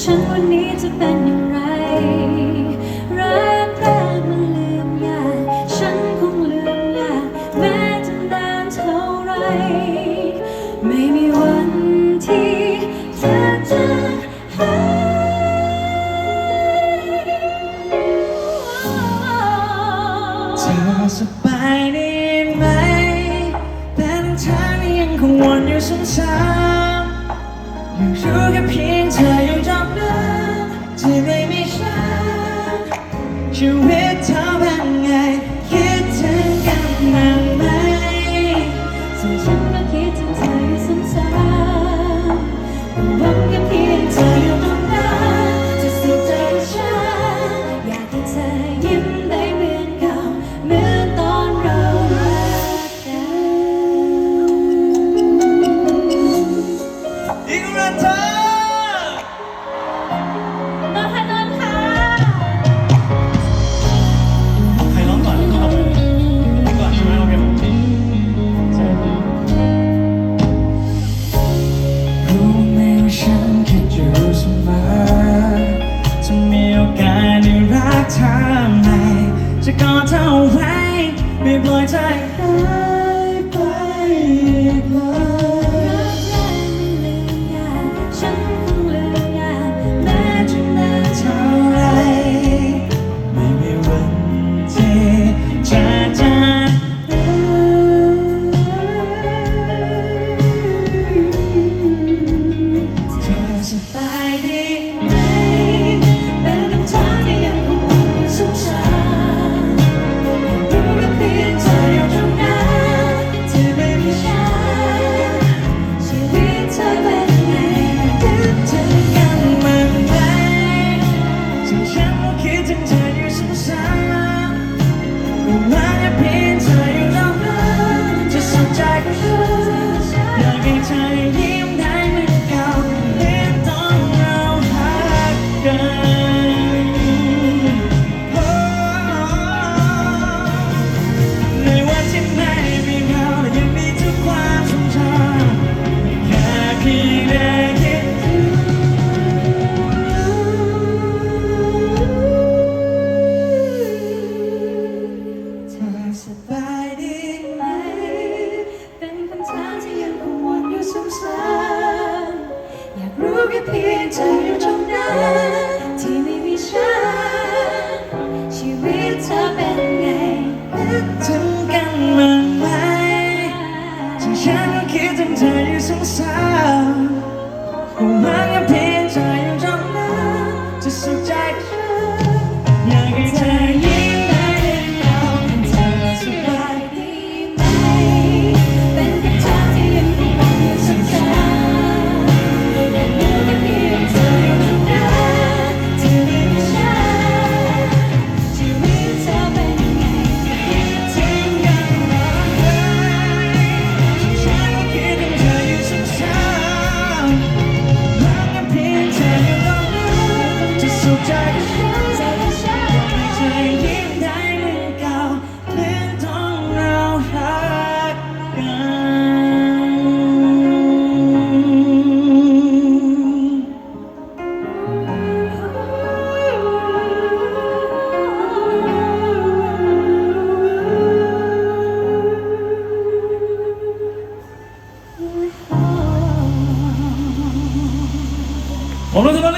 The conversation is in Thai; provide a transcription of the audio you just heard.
ฉันวันนี้จะเป็นอย่างไรรักแรกมันลืมยากฉันคงลืมยากแม้จะนานเท่าไร ไม่มีวันที่เธอจะหายเธอสบายดีไหมแต่เธอยังคงวนอยู่สงสาร ยังรู้แค่เพียงเธอยู่ตรนั้นที่ไม่มีฉันชีวิตเธอเป็นไง ก็เท่าแ Just some daggers, nuggets, Anladın mı?